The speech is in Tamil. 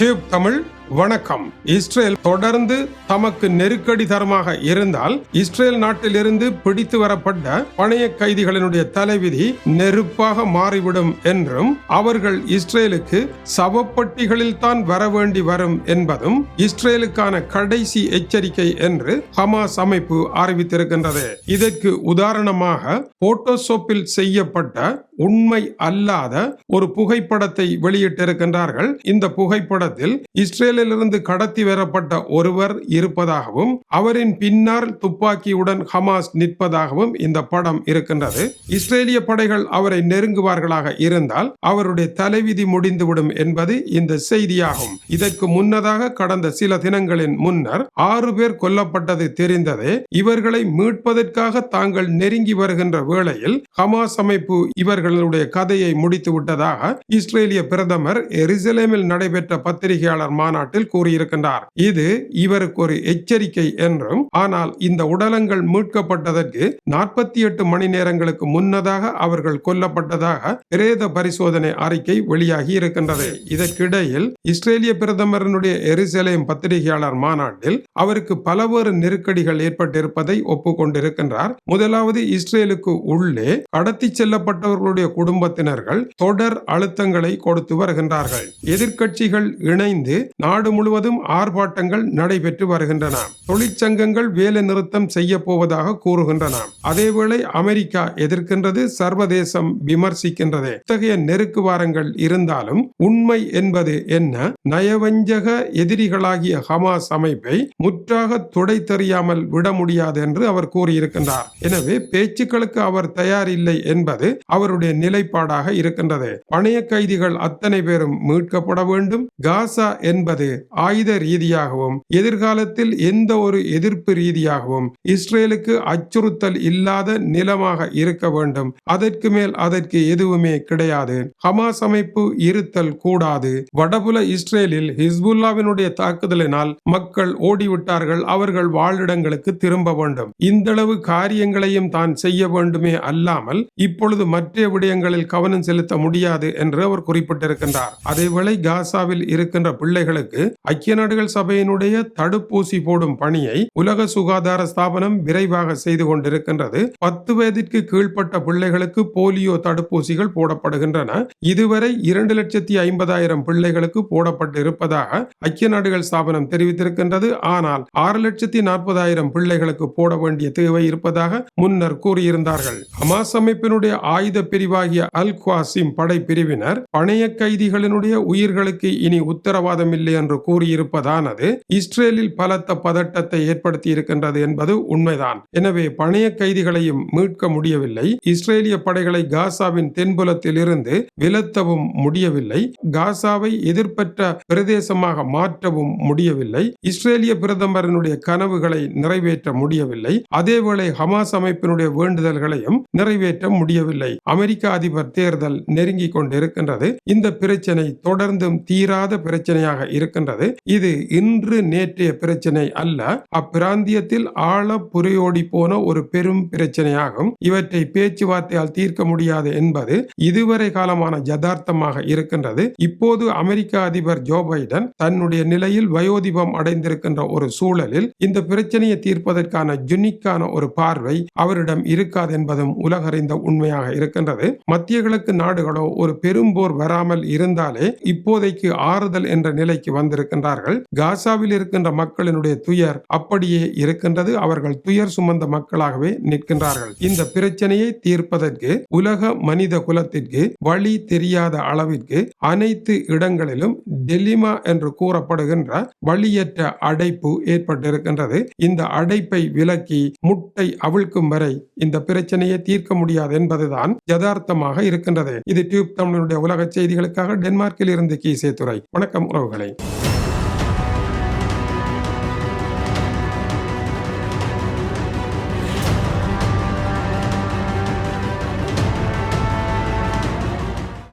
டியூப் தமிழ் வணக்கம். இஸ்ரேல் தொடர்ந்து தமக்கு நெருக்கடி தரமாக இருந்தால் இஸ்ரேல் நாட்டிலிருந்து பிடித்து வரப்பட்ட பணைய கைதிகளினுடைய தலைவிதி நெருப்பாக மாறிவிடும் என்றும் அவர்கள் இஸ்ரேலுக்கு சவப்பட்டிகளில் தான் வர வேண்டி வரும் என்பதும் இஸ்ரேலுக்கான கடைசி எச்சரிக்கை என்று ஹமாஸ் அமைப்பு அறிவித்திருக்கின்றது. இதற்கு உதாரணமாக போட்டோசோப்பில் செய்யப்பட்ட உண்மை அல்லாத ஒரு புகைப்படத்தை வெளியிட்டிருக்கின்றார்கள். இந்த புகைப்படத்தில் இஸ்ரேல் இஸ்ரேலிலிருந்து கடத்தி வரப்பட்ட ஒருவர் இருப்பதாகவும் அவரின் பின்னால் துப்பாக்கியுடன் ஹமாஸ் நிற்பதாகவும் இந்த படம் இருக்கின்றது. இஸ்ரேலிய படைகள் அவரை நெருங்குவார்களாக இருந்தால் அவருடைய தலைவிதி முடிந்துவிடும் என்பது இந்த செய்தியாகும். இதற்கு முன்னதாக கடந்த சில தினங்களின் முன்னர் ஆறு பேர் கொல்லப்பட்டது தெரிந்ததே இவர்களை மீட்பதற்காக தாங்கள் நெருங்கி வருகின்ற வேளையில் ஹமாஸ் அமைப்பு இவர்களுடைய கதையை முடித்து விட்டதாக இஸ்ரேலிய பிரதமர் எருசலேமில் நடைபெற்ற பத்திரிகையாளர் மாநாட்டில் கூறியிருக்கின்றார். இது இவருக்கு ஒரு எச்சரிக்கை என்றும் ஆனால் இந்த உடலங்கள் மீட்கப்பட்டதற்கு நாற்பத்தி எட்டு மணி நேரங்களுக்கு முன்னதாக அவர்கள் கொல்லப்பட்டதாக பிரேத பரிசோதனை அறிக்கை வெளியாகி இருக்கின்றது. இதற்கிடையில் இஸ்ரேலிய பிரதமரனுடைய எருசலேம் பத்திரிகையாளர் மாநாட்டில் அவருக்கு பலவேறு நெருக்கடிகள் ஏற்பட்டிருப்பதை ஒப்புக்கொண்டிருக்கின்றார். முதலாவது இஸ்ரேலுக்கு உள்ளே கடத்தி செல்லப்பட்டவர்களுடைய குடும்பத்தினர்கள் தொடர் அழுத்தங்களை கொடுத்து வருகின்றார்கள். எதிர்கட்சிகள் இணைந்து நாடு முழுவதும் ஆர்ப்பாட்டங்கள் நடைபெற்று வருகின்றன. தொழிற்சங்கங்கள் வேலை நிறுத்தம் செய்ய போவதாக கூறுகின்றன. அதேவேளை அமெரிக்கா எதிர்க்கின்றது சர்வதேசம் விமர்சிக்கின்றது. இத்தகைய நெருக்கு வாரங்கள் இருந்தாலும் உண்மை என்பது என்ன? நயவஞ்சக எதிரிகளாகிய ஹமாஸ் அமைப்பை முற்றாக துடை தெரியாமல் விட முடியாது என்று அவர் கூறியிருக்கின்றார். எனவே பேச்சுக்களுக்கு அவர் தயார் இல்லை என்பது அவருடைய நிலைப்பாடாக இருக்கின்றது. பணைய கைதிகள் அத்தனை பேரும் மீட்கப்பட வேண்டும். காசா என்பது ஆயுத ரீதியாகவும் எதிர்காலத்தில் எந்த ஒரு எதிர்ப்பு ரீதியாகவும் இஸ்ரேலுக்கு அச்சுறுத்தல் இல்லாத நிலமாக இருக்க வேண்டும். அதற்கு மேல் அதற்கு எதுவுமே கிடையாது. ஹமாஸ் அமைப்பு இருத்தல் கூடாது. வடபுல இஸ்ரேலில் ஹிஸ்புல்லாவினுடைய தாக்குதலினால் மக்கள் ஓடிவிட்டார்கள். அவர்கள் வாழிடங்களுக்கு திரும்ப வேண்டும். இந்தளவு காரியங்களையும் தான் செய்ய வேண்டுமே அல்லாமல் இப்பொழுது மற்ற விடயங்களில் கவனம் செலுத்த முடியாது என்று அவர் குறிப்பிட்டிருக்கின்றார். அதேவேளை காசாவில் இருக்கின்ற பிள்ளைகளுக்கு ஐக்கிய நாடுகள் சபையினுடைய தடுப்பூசி போடும் பணியை உலக சுகாதார ஸ்தாபனம் விரைவாக செய்து கொண்டிருக்கின்றது. பத்து வயதிற்கு கீழ்ப்பட்ட பிள்ளைகளுக்கு போலியோ தடுப்பூசிகள் போடப்படுகின்றன. இதுவரை இரண்டு லட்சத்தி ஐம்பதாயிரம் பிள்ளைகளுக்கு போடப்பட்டு இருப்பதாக ஐக்கிய நாடுகள் ஸ்தாபனம் தெரிவித்திருக்கின்றது. ஆனால் ஆறு லட்சத்தி நாற்பதாயிரம் பிள்ளைகளுக்கு போட வேண்டிய தேவை இருப்பதாக முன்னர் கூறியிருந்தார்கள். ஹமாஸ் அமைப்பினுடைய ஆயுத பிரிவாகிய அல் குவாசிம் படை பிரிவினர் பணைய கைதிகளினுடைய உயிர்களுக்கு இனி உத்தரவாதம் இல்லை என்று கூறியிருப்பதானது இஸ்ரேலில் பலத்த பதட்டத்தை ஏற்படுத்தி இருக்கின்றது என்பது உண்மைதான். எனவே பணைய கைதிகளையும் மீட்க முடியவில்லை. இஸ்ரேலிய படைகளை காசாவின் தென்புலத்தில் இருந்து விலத்தவும் முடியவில்லை. காசாவை எதிர்ப்பற்ற பிரதேசமாக மாற்றவும் முடியவில்லை. இஸ்ரேலிய பிரதமரனுடைய கனவுகளை நிறைவேற்ற முடியவில்லை. அதேவேளை ஹமாஸ் அமைப்பினுடைய வேண்டுதல்களையும் நிறைவேற்ற முடியவில்லை. அமெரிக்க அதிபர் தேர்தல் நெருங்கி கொண்டிருக்கின்றது. இந்த பிரச்சனை தொடர்ந்தும் தீராத பிரச்சனையாக இருக்கின்றது. இது இன்று நேற்றைய பிரச்சனை அல்ல. அப்பிராந்தியத்தில் ஆழ புரையோடி போன ஒரு பெரும் பிரச்சனையாகும். இவற்றை பேச்சுவார்த்தையால் தீர்க்க முடியாது என்பது இதுவரை காலமான யதார்த்தமாக இருக்கின்றது. இப்போது அமெரிக்க அதிபர் ஜோ பைடன் தன்னுடைய நிலையில் வயோதிபம் அடைந்திருக்கின்ற ஒரு சூழலில் இந்த பிரச்சனையை தீர்ப்பதற்கான ஜுனிக்கான ஒரு பார்வை அவரிடம் இருக்காது என்பதும் உலகறிந்த உண்மையாக இருக்கின்றது. மத்திய கிழக்கு நாடுகளோ ஒரு பெரும்போர் வராமல் இருந்தாலே இப்போதைக்கு ஆறுதல் என்ற நிலைக்கு வந்திருக்கின்றார்கள் காசாவில் இருக்கின்ற மக்களினுடைய துயர் அப்படியே இருக்கின்றது. அவர்கள் துயர் சுமந்த மக்களாகவே நிற்கின்றார்கள். இந்த பிரச்சனையை தீர்ப்பதற்கு உலக மனித குலத்திற்கு வழி தெரியாத அளவிற்கு அனைத்து இடங்களிலும் டெலிமா என்று கூறப்படுகின்ற வழியற்ற அடைப்பு ஏற்பட்டிருக்கின்றது. இந்த அடைப்பை விலக்கி முட்டை அவிழ்க்கும் வரை இந்த பிரச்சனையை தீர்க்க முடியாது என்பதுதான் யதார்த்தமாக இருக்கின்றது. இது டியூப் தமிழனுடைய உலக செய்திகளுக்காக டென்மார்க்கில் இருந்து கீசே துறை வணக்கம் உறவுகளை.